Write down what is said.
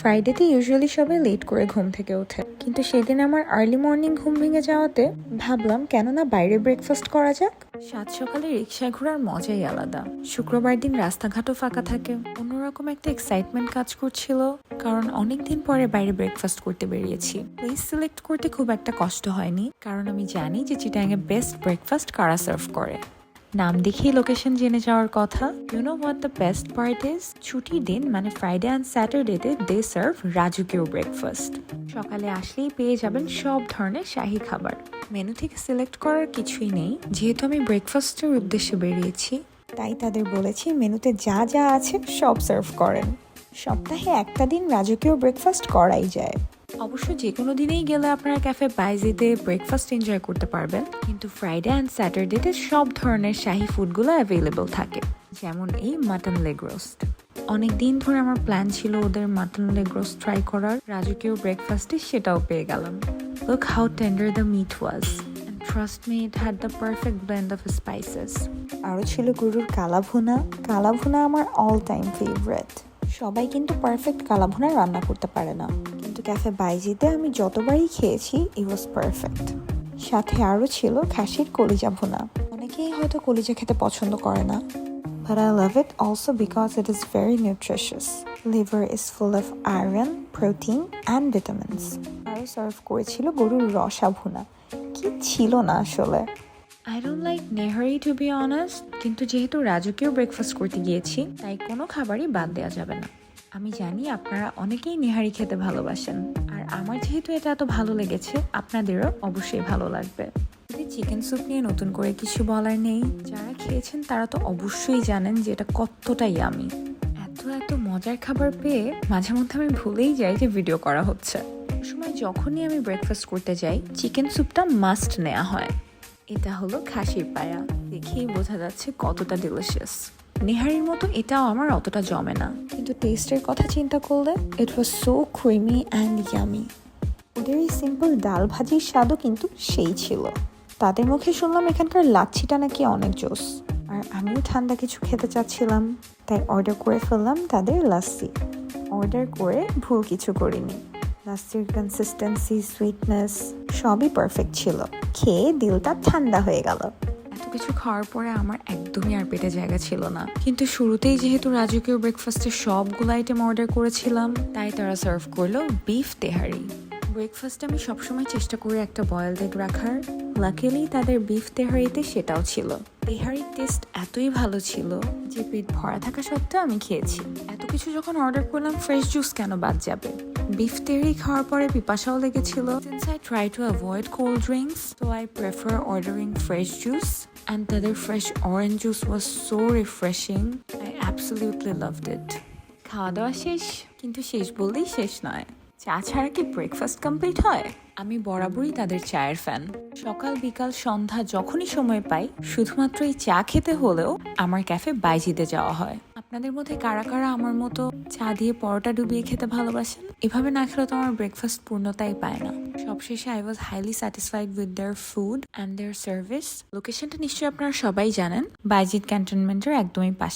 ফ্রাইডেতে usually সবাই late করে ঘুম থেকে ওঠে। কিন্তু সেদিন আমার আর্লি মর্নিং ঘুম ভেঙে যাওয়াতে ভাবলাম, কেন না বাইরে ব্রেকফাস্ট করা যাক? সাত সকালে রিক্সায় ঘোরার মজাই আলাদা। শুক্রবার দিন রাস্তাঘাটও ফাঁকা থাকে। অন্যরকম একটা এক্সাইটমেন্ট কাজ করছিল, কারণ অনেক দিন পরে বাইরে ব্রেকফাস্ট করতে বেরিয়েছি। প্লেস সিলেক্ট করতে খুব একটা কষ্ট হয়নি, কারণ আমি জানি যে চিটাঙ্গে বেস্ট ব্রেকফাস্ট কারা সার্ভ করে। নাম দেখেই লোকেশন জেনে যাওয়ার কথা। You know what the best part is ছুটির দিন মানে ফ্রাইডে অ্যান্ড স্যাটারডেতে দে সার্ভ রাজুকেও ব্রেকফাস্ট সকালে আসলেই পেয়ে যাবেন সব ধরনের শাহি খাবার। মেনু থেকে সিলেক্ট করার কিছুই নেই। যেহেতু আমি ব্রেকফাস্টের উদ্দেশ্যে বেরিয়েছি, তাই তাদের বলেছি মেনুতে যা যা আছে সব সার্ভ করেন। সপ্তাহে একটা দিন রাজকীয় ব্রেকফাস্ট করাই যায়। অবশ্য যে কোনো দিনেই গেলে আপনারা ক্যাফে বাইজিতে ব্রেকফাস্ট এনজয় করতে পারবেন। কিন্তু ফ্রাইডে অ্যান্ড স্যাটারডেতে সব ধরনের শাহি ফুডগুলো অ্যাভেলেবল থাকে, যেমন এই মাটন লেগ রোস্ট অনেক দিন ধরে আমার প্ল্যান ছিল ওদের মাটন লেগ রোস্ট ট্রাই করার, রাজকীয় ব্রেকফাস্টে সেটাও পেয়ে গেলাম। Look how tender the meat was trust me it had the perfect blend of spices আরও ছিল গরুর কালাভুনা। কালাভুনা আমার অল টাইম ফেভারেট সবাই কিন্তু পারফেক্ট কালাভুনা রান্না করতে পারে না। কিন্তু ক্যাফে বাইজিতে আমি যতবারই খেয়েছি ই ওয়াজ পারফেক্ট সাথে আরও ছিল খাসির কলিজা ভুনা। অনেকেই হয়তো কলিজা খেতে পছন্দ করে না। But I love it also because it is very nutritious. Liver is full of iron, protein and vitamins. আরও সার্ভ করেছিল গরুর রসা ভুনা। কি ছিল না আসলে? I don't like nihari to be honest কিন্তু যেহেতু রাজকীয় ব্রেকফাস্ট করতে গিয়েছি, তাই কোনো খাবারই বাদ দেওয়া যাবে না। আমি জানি আপনারা অনেকেই নেহারি খেতে ভালোবাসেন। আর আমার যেহেতু এটা এত ভালো লেগেছে, আপনাদেরও অবশ্যই ভালো লাগবে। চিকেন স্যুপ নিয়ে নতুন করে কিছু বলার নেই, যারা খেয়েছেন তারা তো অবশ্যই জানেন যে এটা কতটাই আমি এত এত মজার খাবার পেয়ে মাঝে মধ্যে আমি ভুলেই যাই যে ভিডিও করা হচ্ছে। সময় যখনই আমি ব্রেকফাস্ট করতে যাই চিকেন স্যুপটা মাস্ট নেওয়া হয়। এটা হলো খাসির পায়া। দেখেই বোঝা যাচ্ছে কতটা ডিলিশিয়াস নেহারির মতো এটাও আমার অতটা জমে না। কিন্তু টেস্টের কথা চিন্তা করলে it was so creamy and yummy ওদের এই সিম্পল ডাল ভাজির স্বাদও কিন্তু সেই ছিল। তাদের মুখে শুনলাম এখানকার লাচ্ছিটা নাকি অনেক জোস। আর আমিও ঠান্ডা কিছু খেতে চাচ্ছিলাম। তাই অর্ডার করে ফেললাম তাদের লাস্সি অর্ডার করে ভুল কিছু করিনি। লাস্সির কনসিস্টেন্সি সুইটনেস সবই পারফেক্ট ছিল। খেয়ে দিলটা ঠান্ডা হয়ে গেল। এত কিছু খাওয়ার পরে আমার একদমই আর পেটে জায়গা ছিল না। কিন্তু শুরুতেই যেহেতু রাজকীয় ব্রেকফাস্টের সবগুলো আইটেম অর্ডার করেছিলাম, তাই তারা সার্ভ করল বিফ তেহারি। ব্রেকফাস্টে আমি সবসময় চেষ্টা করি একটা বয়েলড এগ রাখার। লাকিলি তাদের বিফ তেহারিতে সেটাও ছিল। তেহারির টেস্ট এতই ভালো ছিল যে পেট ভরা থাকা সত্ত্বেও আমি খেয়েছি। এত কিছু যখন অর্ডার করলাম ফ্রেশ জুস কেন বাদ যাবে? বিফ তেহারি খাওয়ার পরে পিপাসাও লেগেছিল। Since I try to avoid cold drinks তো I prefer ordering fresh juice and তাদের fresh orange juice was so refreshing I absolutely loved it খাওয়া দাওয়া শেষ কিন্তু শেষ বললেই শেষ নয়। চা ছাড়া কি ব্রেকফাস্ট কমপ্লিট হয়? আমি বরাবরই তাদের চায়ের ফ্যান সকাল বিকাল সন্ধ্যা যখনই সময় পাই শুধুমাত্র এই চা খেতে হলেও আমার ক্যাফে বাইজিতে যাওয়া হয়। আপনাদের মধ্যে কারা কারা আমার মতো চা দিয়ে পরোটা ডুবিয়ে খেতে ভালোবাসেন? এভাবে না খেলে তো আমার ব্রেকফাস্ট পূর্ণতাই পায় না। সবশেষে I was highly satisfied with their food and their service লোকেশনটা নিশ্চয়ই আপনারা সবাই জানেন। বাইজিৎ ক্যান্টনমেন্টের একদমই পাশে।